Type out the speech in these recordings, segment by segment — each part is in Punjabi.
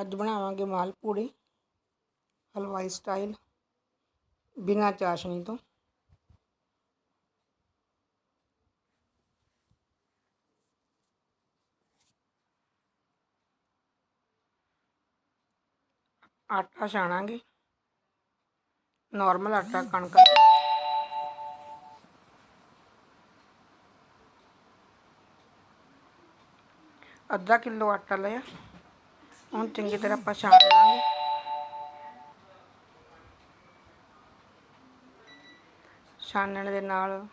ਅੱਜ ਬਣਾਵਾਂਗੇ ਮਾਲ ਪੂੜੀ, ਹਲਵਾਈ ਸਟਾਈਲ, ਬਿਨਾਂ ਚਾਸ਼ਨੀ ਤੋਂ। ਆਟਾ ਛਾਣਾਂਗੇ ਨਾਰਮਲ ਆਟਾ ਕਣਕ ਦਾ। ਅੱਧਾ ਕਿਲੋ ਆਟਾ ਲਿਆ। ਹੁਣ ਚੰਗੀ ਤਰ੍ਹਾਂ ਆਪਾਂ ਛਾਣ ਲਾਂਗੇ। ਛਾਣਨ ਦੇ ਨਾਲ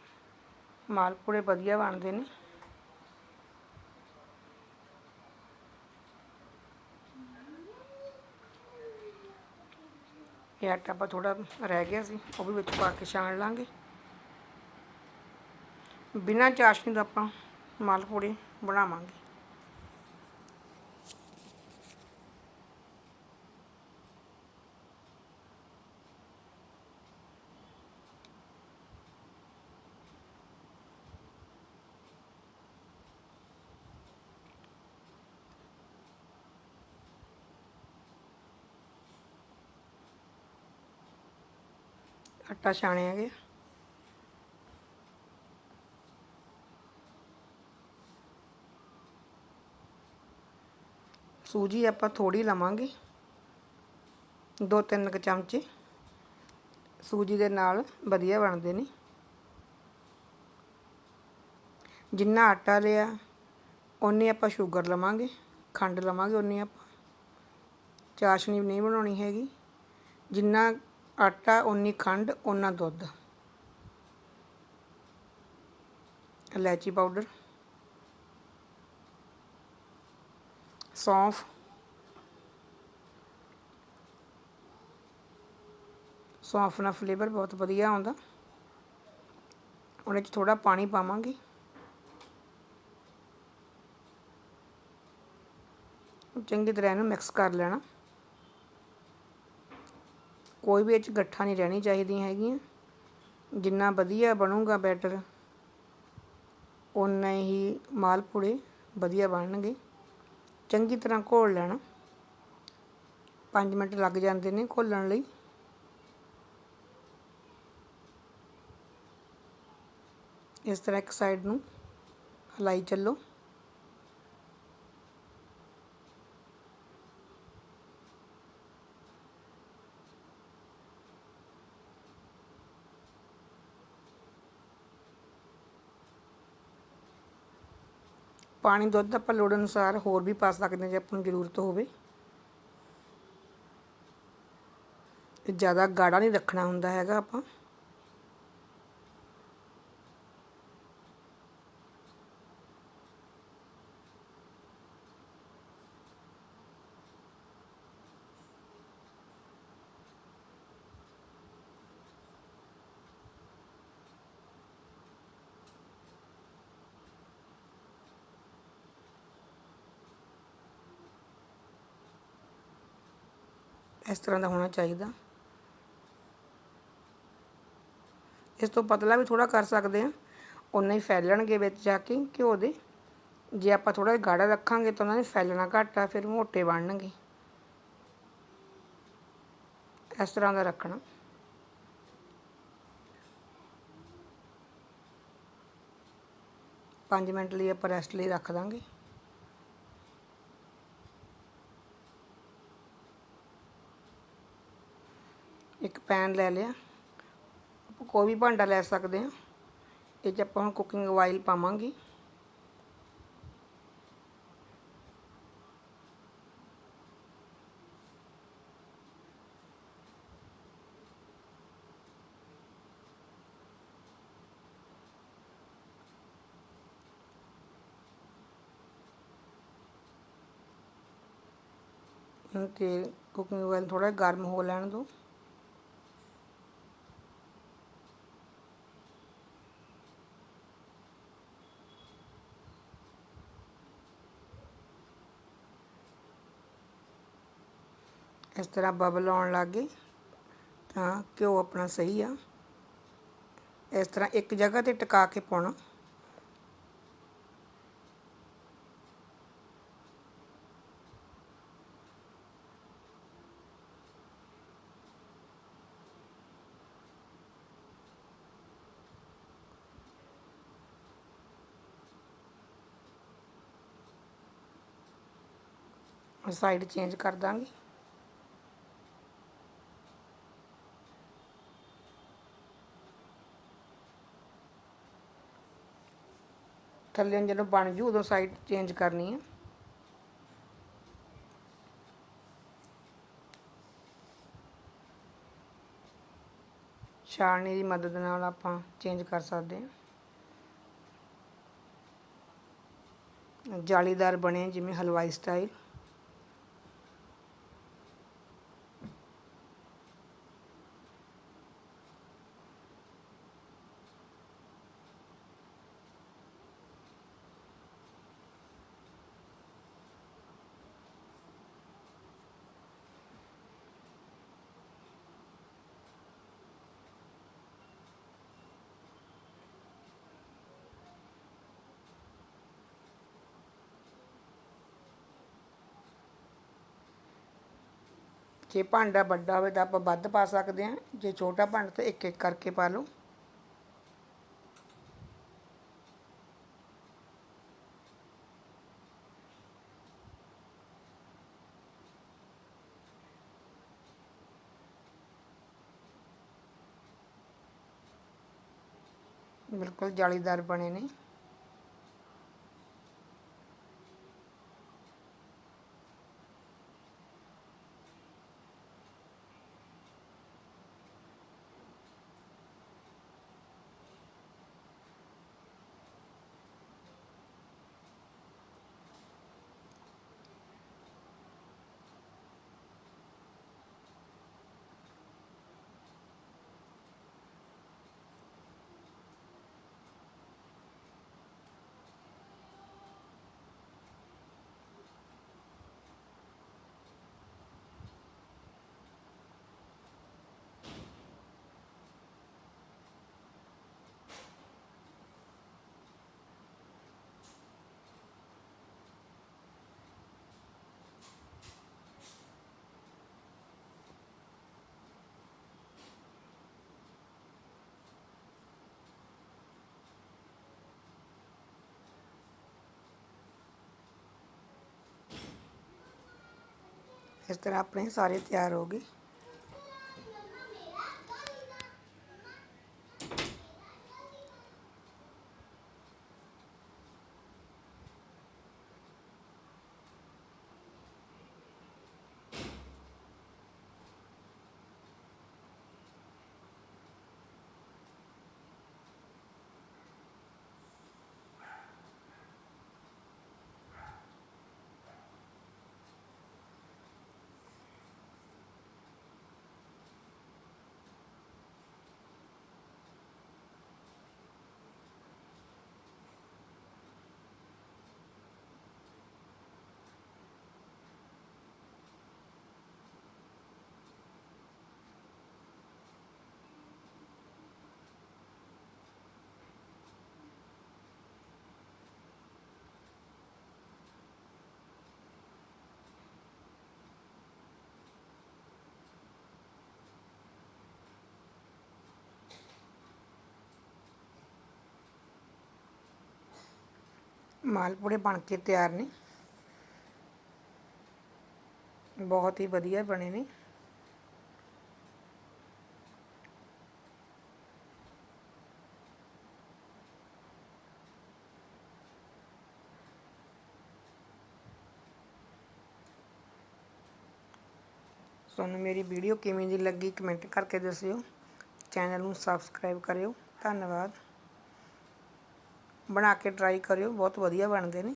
ਮਾਲਪੂੜੇ ਵਧੀਆ ਬਣਦੇ ਨੇ। ਇਹ ਆਟਾ ਆਪਾਂ ਥੋੜਾ ਰਹਿ ਗਿਆ ਸੀ, ਉਹ ਵੀ ਵਿੱਚ ਪਾ ਕੇ ਛਾਣ ਲਾਂਗੇ। ਬਿਨਾਂ ਚਾਸ਼ਨੀ ਦਾ ਆਪਾਂ ਮਾਲਪੂੜੇ ਬਣਾਵਾਂਗੇ। ਆਟਾ ਛਾਣਿਆ ਗਿਆ ਸੂਜੀ ਆਪਾਂ ਥੋੜੀ ਲਵਾਂਗੇ, ਦੋ ਤਿੰਨ ਕੁ ਚਮਚੇ। ਸੂਜੀ ਦੇ ਨਾਲ ਵਧੀਆ ਬਣਦੇ ਨੇ। ਜਿੰਨਾ ਆਟਾ ਲਿਆ ਉਨੀ ਆਪਾਂ ਸ਼ੂਗਰ ਲਵਾਂਗੇ, ਖੰਡ ਲਵਾਂਗੇ ਉਨੀ ਆਪਾਂ। ਚਾਸ਼ਨੀ ਨਹੀਂ ਬਣਾਉਣੀ ਹੈਗੀ। ਜਿੰਨਾ ਆਟਾ ਉਨੀ ਖੰਡ ਉਨਾ ਦੁੱਧ। ਇਲਾਇਚੀ ਪਾਊਡਰ। ਸੌਂਫ। ਸੌਂਫ ਨਾਲ ਫਲੇਵਰ ਬਹੁਤ ਵਧੀਆ ਆਉਂਦਾ। ਉਹਦੇ 'ਚ ਥੋੜਾ ਪਾਣੀ ਪਾਵਾਂਗੇ। ਚੰਗੀ ਤਰ੍ਹਾਂ ਇਹਨੂੰ ਮਿਕਸ ਕਰ ਲੈਣਾ। ਕੋਈ ਵੀ ਇਹ 'ਚ ਗੱਠਾ ਨਹੀਂ ਰਹਿਣੀ ਚਾਹੀਦੀਆਂ ਹੈਗੀਆਂ। ਜਿੰਨਾ ਵਧੀਆ ਬਣੂਗਾ ਬੈਟਰ ਉਨਾ ਹੀ ਮਾਲਪੂੜੇ ਵਧੀਆ ਬਣਨਗੇ। ਚੰਗੀ ਤਰ੍ਹਾਂ ਘੋਲ ਲੈਣਾ। 5 ਮਿੰਟ ਲੱਗ ਜਾਂਦੇ ਨੇ ਘੋਲਣ ਲਈ। ਇਸ ਤਰ੍ਹਾਂ ਇੱਕ ਸਾਈਡ ਨੂੰ ਹਲਾਈ ਚੱਲੋ। ਪਾਣੀ ਦੁੱਧ ਆਪਾਂ ਲੋੜ ਅਨੁਸਾਰ ਹੋਰ ਵੀ ਪਾ ਸਕਦੇ ਹਾਂ ਜੇ ਆਪਾਂ ਨੂੰ ਜ਼ਰੂਰਤ ਹੋਵੇ। ਜ਼ਿਆਦਾ ਗਾੜਾ ਨਹੀਂ ਰੱਖਣਾ ਹੁੰਦਾ ਹੈਗਾ ਆਪਾਂ। ਇਸ ਤਰ੍ਹਾਂ ਦਾ ਹੋਣਾ ਚਾਹੀਦਾ। ਇਸ ਤੋਂ ਪਤਲਾ ਵੀ ਥੋੜਾ ਕਰ ਸਕਦੇ ਆ ਉਨਾ ਹੀ ਫੈਲਣਗੇ ਵਿੱਚ ਜਾ ਕੇ, ਘਿਓ ਦੇ। ਜੇ ਆਪਾਂ ਥੋੜਾ ਗਾੜਾ ਰੱਖਾਂਗੇ ਤਾਂ ਉਹਨਾਂ ਨੇ ਫੈਲਣਾ ਘੱਟ ਆ, ਫਿਰ ਮੋਟੇ ਬਣਨਗੇ। ਇਸ ਤਰ੍ਹਾਂ ਦਾ ਰੱਖਣਾ। ਪੰਜ ਮਿੰਟ ਲਈ ਆਪਾਂ ਰੈਸਟ ਲਈ ਰੱਖ ਦਾਂਗੇ। ਪੈਨ ਲੈ ਲਿਆ। ਆਪਾਂ ਕੋਈ ਵੀ ਭਾਂਡਾ ਲੈ ਸਕਦੇ ਹਾਂ। ਇਹ 'ਚ ਆਪਾਂ ਹੁਣ ਕੁਕਿੰਗ ਆਇਲ ਪਾਵਾਂਗੇ। ਤੇ ਕੁਕਿੰਗ ਆਇਲ ਥੋੜਾ ਗਰਮ ਹੋ ਲੈਣ ਦਿਓ। ਇਸ ਤਰ੍ਹਾਂ ਬਬਲ ਆਉਣ ਲੱਗ ਗਏ ਤਾਂ ਘਿਓ ਆਪਣਾ ਸਹੀ ਆ। ਇਸ ਤਰ੍ਹਾਂ ਇੱਕ ਜਗ੍ਹਾ ਤੇ ਟਿਕਾ ਕੇ ਪਾਉਣਾ। ਸਾਈਡ ਚੇਂਜ ਕਰ ਦਾਂਗੇ। ਥੱਲੇ ਜਦੋਂ ਬਣ ਜੂ, ਉਦੋਂ ਸਾਈਡ ਚੇਂਜ ਕਰਨੀ ਹੈ ਛਾਲਣੀ ਦੀ ਮਦਦ ਨਾਲ ਆਪਾਂ ਚੇਂਜ ਕਰ ਸਕਦੇ ਹਾਂ ਜਾਲੀਦਾਰ ਬਣੇ, ਜਿਵੇਂ ਹਲਵਾਈ ਸਟਾਈਲ ਜੇ ਭਾਂਡਾ ਵੱਡਾ ਹੋਵੇ ਤਾਂ ਆਪਾਂ ਵੱਧ ਪਾ ਸਕਦੇ ਹਾਂ। ਜੇ ਛੋਟਾ ਭਾਂਡਾ ਤਾਂ ਇੱਕ ਇੱਕ ਕਰਕੇ ਪਾ ਲਓ। ਬਿਲਕੁਲ ਜਾਲੀਦਾਰ ਬਣੇ ਨੇ। ਇਸ ਤਰ੍ਹਾਂ ਆਪਣੇ ਸਾਰੇ ਤਿਆਰ ਹੋ ਗਏ। ਮਾਲਪੂੜੇ ਬਣ ਕੇ ਤਿਆਰ ਨੇ ਬਹੁਤ ਹੀ ਵਧੀਆ ਬਣੇ ਨੇ ਤੁਹਾਨੂੰ ਮੇਰੀ ਵੀਡੀਓ ਕਿਵੇਂ ਦੀ ਲੱਗੀ ਕਮੈਂਟ ਕਰਕੇ ਦੱਸਿਓ ਚੈਨਲ ਨੂੰ ਸਬਸਕ੍ਰਾਈਬ ਕਰਿਓ ਧੰਨਵਾਦ ਬਣਾ ਕੇ ਟਰਾਈ ਕਰਿਓ ਬਹੁਤ ਵਧੀਆ ਬਣਦੇ ਨੇ।